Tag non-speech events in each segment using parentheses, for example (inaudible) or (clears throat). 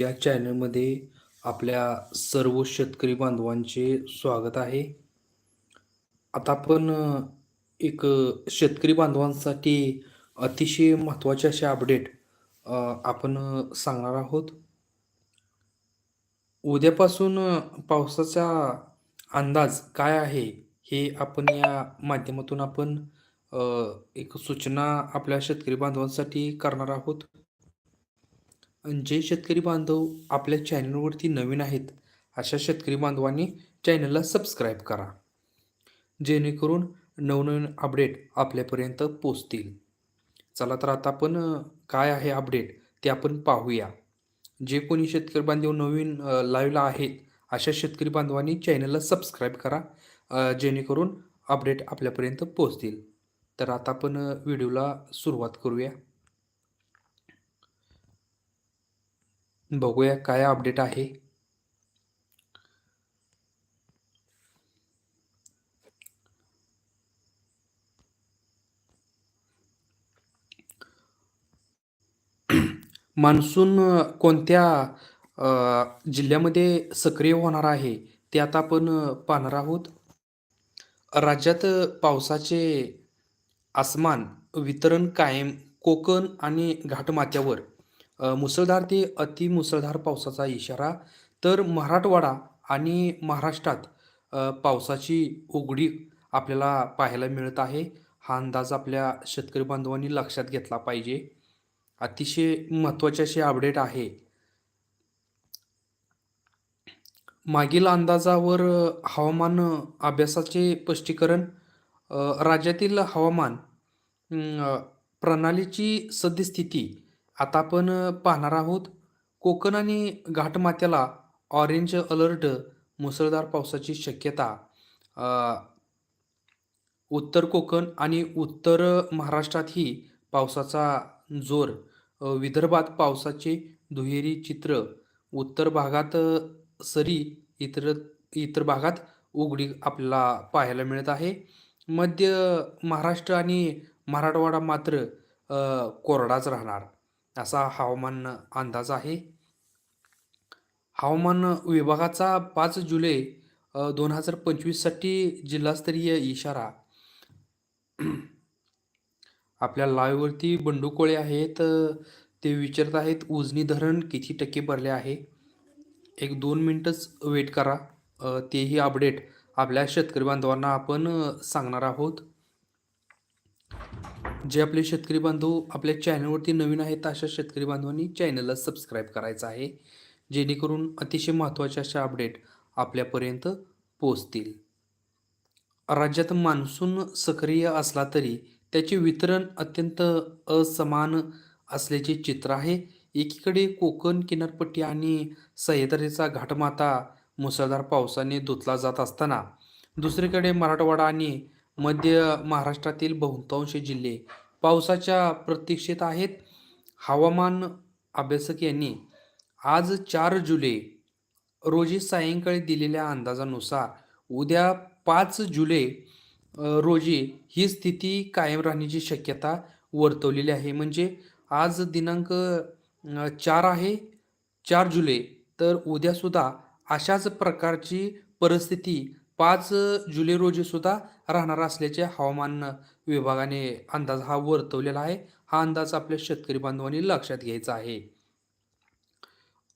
या चॅनलमध्ये आपल्या सर्व शेतकरी बांधवांचे स्वागत आहे. आता आपण एक शेतकरी बांधवांसाठी अतिशय महत्त्वाचे असे अपडेट आपण सांगणार आहोत. उद्यापासून पावसाचा अंदाज काय आहे, हे आपण या माध्यमातून आपण एक सूचना आपल्या शेतकरी बांधवांसाठी करणार आहोत. जे शेतकरी बांधव आपल्या चॅनलवरती नवीन आहेत, अशा शेतकरी बांधवांनी चॅनलला सबस्क्राईब करा. जेणेकरून नवनवीन अपडेट आपल्यापर्यंत पोचतील चला तर आता आपण काय आहे अपडेट ते आपण पाहूया. जे कोणी शेतकरी बांधव नवीन अ, लाईव्हला आहेत, अशा शेतकरी बांधवांनी चॅनलला सबस्क्राईब करा. जेणेकरून अपडेट आपल्यापर्यंत पोहोचतील. तर आता आपण व्हिडिओला सुरुवात करूया. बघूया काय अपडेट आहे. (clears throat) मान्सून कोणत्या जिल्ह्यामध्ये सक्रिय होणार आहे, ते आता आपण पाहणार आहोत. राज्यात पावसाचे आसमान वितरण कायम कोकण आणि घाटमाथ्यावर मुसळधार ते अतिमुसळधार पावसाचा इशारा तर मराठवाडा आणि महाराष्ट्रात पावसाची उघडी आपल्याला पाहायला मिळत आहे. हा अंदाज आपल्या शेतकरी बांधवांनी लक्षात घेतला पाहिजे. अतिशय महत्त्वाचे असे अपडेट आहे. मागील अंदाजावर हवामान अभ्यासाचे स्पष्टीकरण राज्यातील हवामान प्रणालीची सद्यस्थिती आता आपण अ, पाहणार आहोत. कोकण आणि घाटमाथ्याला ऑरेंज अलर्ट, मुसळधार पावसाची शक्यता. अ, उत्तर कोकण आणि उत्तर महाराष्ट्रातही पावसाचा जोर. अ, विदर्भात पावसाचे दुहेरी चित्र. उत्तर भागात अ, सरी, इतर इतर भागात उघडी आपल्याला पाहायला मिळत आहे. मध्य महाराष्ट्र आणि मराठवाडा मात्र अ, कोरडाच राहणार, असा हवामान अंदाज आहे. हवामान विभागाचा पाच जुलै दोन हजार पंचवीससाठी जिल्हास्तरीय इशारा. (clears throat) आपल्या लाईव्हवरती बंडू कोळे आहेत. ते विचारत आहेत, उजनी धरण किती टक्के भरले आहे? एक दोन मिनटंच वेट करा. तेही अपडेट आपल्या शेतकरी बांधवांना आपण सांगणार आहोत. जे आपले शेतकरी बांधव आपल्या चॅनलवरती नवीन आहेत, अशा शेतकरी बांधवांनी चॅनलला सबस्क्राईब करायचं आहे. जेणेकरून अतिशय महत्त्वाच्या अशा अपडेट आपल्यापर्यंत पोहोचतील. राज्यात मान्सून सक्रिय असला तरी त्याचे वितरण अत्यंत असमान असल्याचे चित्र आहे. एकीकडे कोकण किनारपट्टी आणि सह्याद्रीचा घाटमाथा मुसळधार पावसाने धुतला जात असताना, दुसरीकडे मराठवाडा आणि मध्य महाराष्ट्रातील बहुतांश जिल्हे पावसाच्या प्रतीक्षेत आहेत. हवामान अभ्यासक यांनी आज चार जुलै रोजी सायंकाळी दिलेल्या अंदाजानुसार उद्या पाच जुलै रोजी ही स्थिती कायम राहण्याची शक्यता वर्तवलेली आहे. म्हणजे आज दिनांक चार आहे, चार जुलै. तर उद्यासुद्धा अशाच प्रकारची परिस्थिती पाच जुलै रोजीसुद्धा राहणार असल्याचे हवामान विभागाने अंदाज हा वर्तवलेला आहे. हा अंदाज आपल्या शेतकरी बांधवांनी लक्षात घ्यायचा आहे.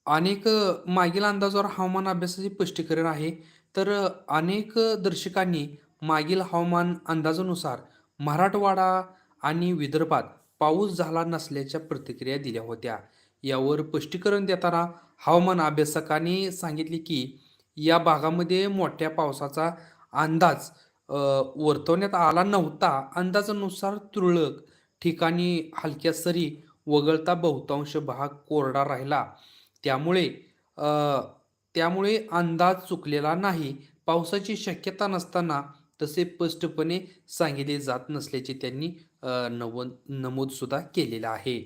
अनेक मागील अंदाजावर हवामान अभ्यासाचे स्पष्टीकरण आहे. तर अनेक दर्शकांनी मागील हवामान अंदाजानुसार मराठवाडा आणि विदर्भात पाऊस झाला नसल्याच्या प्रतिक्रिया दिल्या होत्या. यावर स्पष्टीकरण देताना हवामान अभ्यासकांनी सांगितले की, या भागामध्ये मोठ्या पावसाचा अंदाज वर्तवण्यात आला नव्हता. अंदाजानुसार तुरळक ठिकाणी हलक्या सरी वगळता बहुतांश भाग कोरडा राहिला. त्यामुळे त्यामुळे अंदाज चुकलेला नाही. पावसाची शक्यता नसताना तसे स्पष्टपणे सांगितले जात नसल्याचे त्यांनी नव नमूदसुद्धा केलेलं आहे.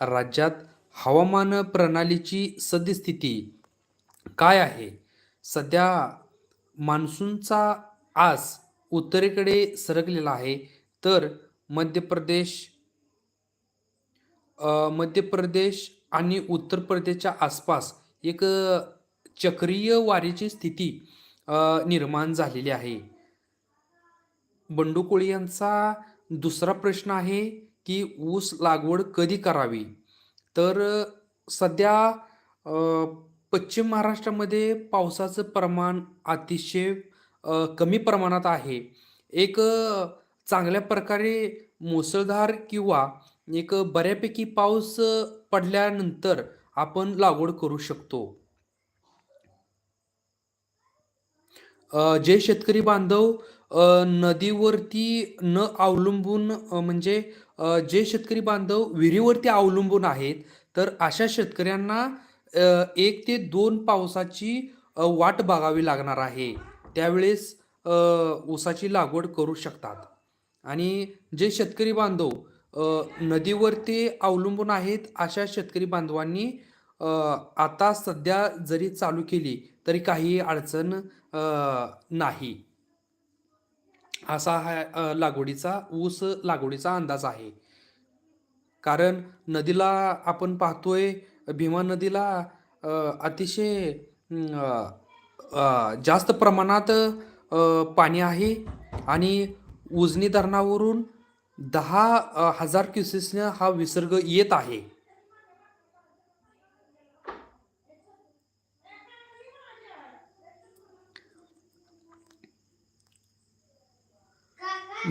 राज्यात हवामान प्रणालीची सद्यस्थिती काय आहे? सध्या मान्सूनचा आस उत्तरेकडे सरकलेला आहे. तर मध्य प्रदेश मध्य प्रदेश आणि उत्तर प्रदेशच्या आसपास एक चक्रीय वारीची स्थिती निर्माण झालेली आहे. बंडू कोळी यांचा दुसरा प्रश्न आहे, की ऊस लागवड कधी करावी? तर सध्या पश्चिम महाराष्ट्रामध्ये पावसाचं प्रमाण अतिशय कमी प्रमाणात आहे. एक चांगल्या प्रकारे मुसळधार किंवा एक बऱ्यापैकी पाऊस पडल्यानंतर आपण लागवड करू शकतो. जे शेतकरी बांधव नदीवरती न अवलंबून म्हणजे जे शेतकरी बांधव विहिरीवरती अवलंबून आहेत, तर अशा शेतकऱ्यांना एक ते दोन पावसाची वाट बघावी लागणार आहे. त्यावेळेस ऊसाची लागवड करू शकतात. आणि जे शेतकरी बांधव नदीवर नदीवरती अवलंबून आहेत, अशा शेतकरी बांधवांनी आता सध्या जरी चालू केली, तरी काही अडचण नाही. असा हा लागवडीचा ऊस लागवडीचा अंदाज आहे. कारण नदीला आपण पाहतोय भीमा नदीला अतिशय जास्त प्रमाणात पाणी आहे आणि उजनी धरणावरून दहा हजार क्युसेसनं हा विसर्ग येत आहे.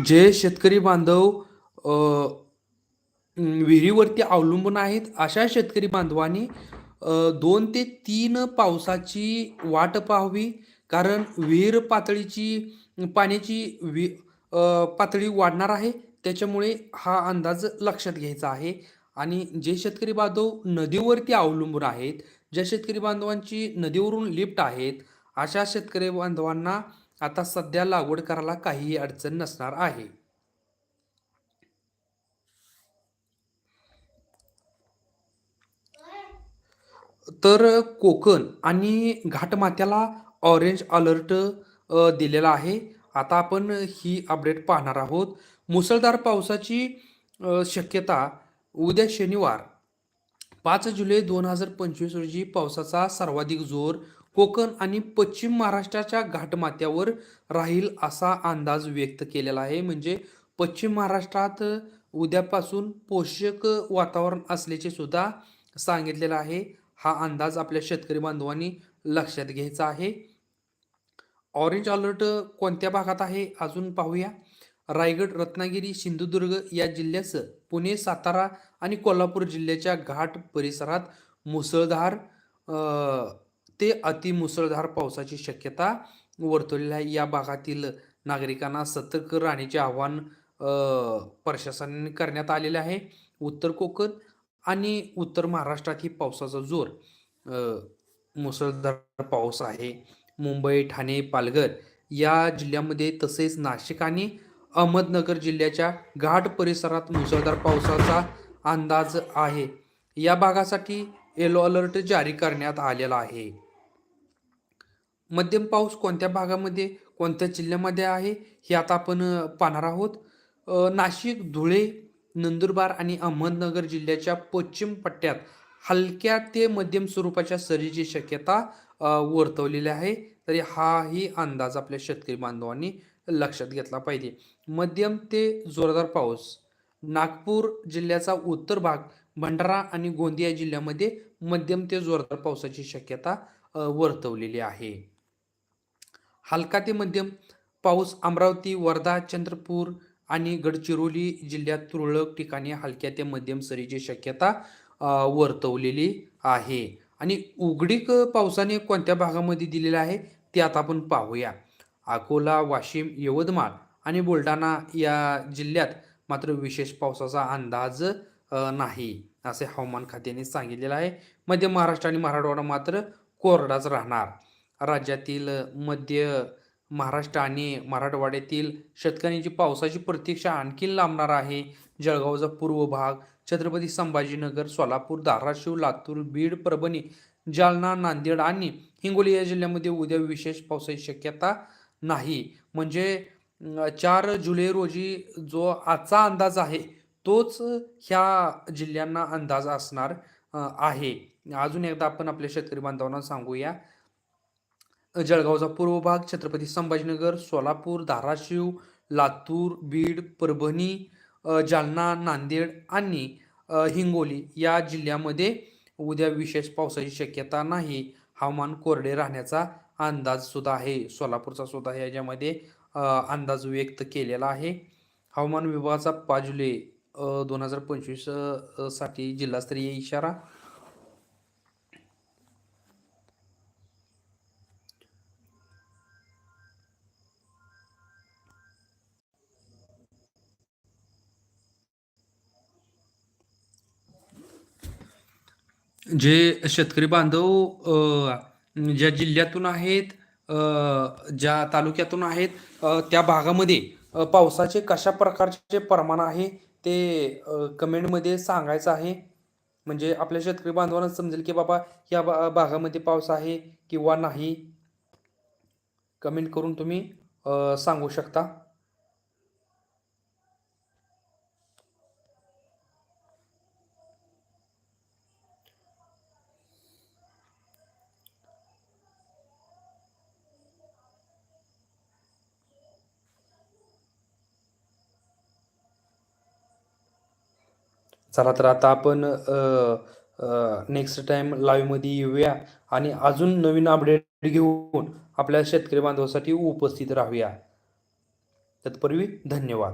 जे शेतकरी बांधव विहिरीवरती अवलंबून आहेत, अशा शेतकरी बांधवांनी दोन ते तीन पावसाची वाट पाहावी. कारण विहीर पातळीची पाण्याची वि पातळी वाढणार आहे. त्याच्यामुळे हा अंदाज लक्षात घ्यायचा आहे. आणि जे शेतकरी बांधव नदीवरती अवलंबून आहेत, ज्या शेतकरी बांधवांची नदीवरून लिफ्ट आहेत, अशा शेतकरी बांधवांना आता सध्या लागवड करायला काहीही अडचण नसणार आहे. तर कोकण आणि घाटमाथ्याला ऑरेंज अलर्ट दिलेला आहे. आता आपण ही अपडेट पाहणार आहोत. मुसळधार पावसाची शक्यता उद्या शनिवार पाच जुलै 2025 रोजी पावसाचा सर्वाधिक जोर कोकण आणि पश्चिम महाराष्ट्राच्या घाटमाथ्यावर राहील असा अंदाज व्यक्त केलेला आहे. म्हणजे पश्चिम महाराष्ट्रात उद्यापासून पोषक वातावरण असल्याचे सुद्धा सांगितलेलं आहे. हा अंदाज आपल्या शेतकरी बांधवांनी लक्षात घ्यायचा आहे. ऑरेंज अलर्ट कोणत्या भागात आहे अजून पाहूया. रायगड, रत्नागिरी, सिंधुदुर्ग या जिल्ह्याचं पुणे, सातारा आणि कोल्हापूर जिल्ह्याच्या घाट परिसरात मुसळधार ते ते अतिमुसळधार पावसाची शक्यता वर्तवलेल्या आहे. या भागातील नागरिकांना सतर्क राहण्याचे आवाहन प्रशासनाने करण्यात आलेले आहे. उत्तर कोकण आणि उत्तर महाराष्ट्रातही पावसाचा जोर मुसळधार पाऊस आहे. मुंबई, ठाणे, पालघर या जिल्ह्यामध्ये तसेच नाशिक आणि अहमदनगर जिल्ह्याच्या घाट परिसरात मुसळधार पावसाचा अंदाज आहे. या भागासाठी येलो अलर्ट जारी करण्यात आलेला आहे. मध्यम पाऊस कोणत्या भागामध्ये, कोणत्या जिल्ह्यामध्ये आहे, हे आता आपण पाहणार आहोत. नाशिक, धुळे, नंदुरबार आणि अहमदनगर जिल्ह्याच्या पश्चिम पट्ट्यात हलक्या ते मध्यम स्वरूपाच्या सरीची शक्यता वर्तवलेली आहे. तरी हाही अंदाज आपल्या शेतकरी बांधवांनी लक्षात घेतला पाहिजे. मध्यम ते जोरदार पाऊस नागपूर जिल्ह्याचा उत्तर भाग, भंडारा आणि गोंदिया जिल्ह्यामध्ये मध्यम ते जोरदार पावसाची शक्यता वर्तवलेली आहे. हलका ते मध्यम पाऊस अमरावती, वर्धा, चंद्रपूर आणि गडचिरोली जिल्ह्यात तुरळक ठिकाणी हलक्या ते मध्यम सरीची शक्यता वर्तवलेली आहे. आणि उघडीक पावसाने कोणत्या भागामध्ये दिलेलं आहे ते आता आपण पाहूया. अकोला, वाशिम, यवतमाळ आणि बुलढाणा या जिल्ह्यात मात्र विशेष पावसाचा अंदाज नाही, असे हवामान खात्याने सांगितलेलं आहे. मध्य महाराष्ट्र आणि मराठवाडा मात्र कोरडाच राहणार. राज्यातील मध्य महाराष्ट्र आणि मराठवाड्यातील शेतकऱ्यांची पावसाची प्रतीक्षा आणखी लांबणार आहे. जळगावचा पूर्व भाग, छत्रपती संभाजीनगर, सोलापूर, धाराशिव, लातूर, बीड, परभणी, जालना, नांदेड आणि हिंगोली या जिल्ह्यामध्ये उद्या विशेष पावसाची शक्यता नाही. म्हणजे चार जुलै रोजी जो आजचा अंदाज आहे, तोच ह्या जिल्ह्यांना अंदाज असणार आहे अजून एकदा आपण आपल्या शेतकरी बांधवांना सांगूया जळगावचा पूर्व भाग छत्रपती संभाजीनगर सोलापूर धाराशिव लातूर बीड परभणी जालना नांदेड आणि हिंगोली या जिल्ह्यामध्ये उद्या विशेष पावसाची शक्यता नाही. हवामान कोरडे राहण्याचा अंदाज सुद्धा आहे. सोलापूरचा सुद्धा याच्यामध्ये अंदाज व्यक्त केलेला आहे. हवामान विभागाचा पाच जुलै दोन हजार पंचवीससाठी जिल्हास्तरीय इशारा जे शेतकरी बांधव ज्या जिल्ह्यातून आहेत ज्या तालुक्यातून आहेत त्या भागामध्ये पावसाचे कशा प्रकारचे प्रमाण आहे ते कमेंटमध्ये सांगायचं आहे. म्हणजे आपल्या शेतकरी बांधवांना समजेल की बाबा या बा भागामध्ये पाऊस आहे किंवा नाही. कमेंट करून तुम्ही सांगू शकता. चला तर आता आपण नेक्स्ट टाइम लाईव्हमध्ये येऊया आणि अजून नवीन अपडेट घेऊन आपल्या शेतकरी बांधवासाठी उपस्थित राहूया. तत्पूर्वी धन्यवाद.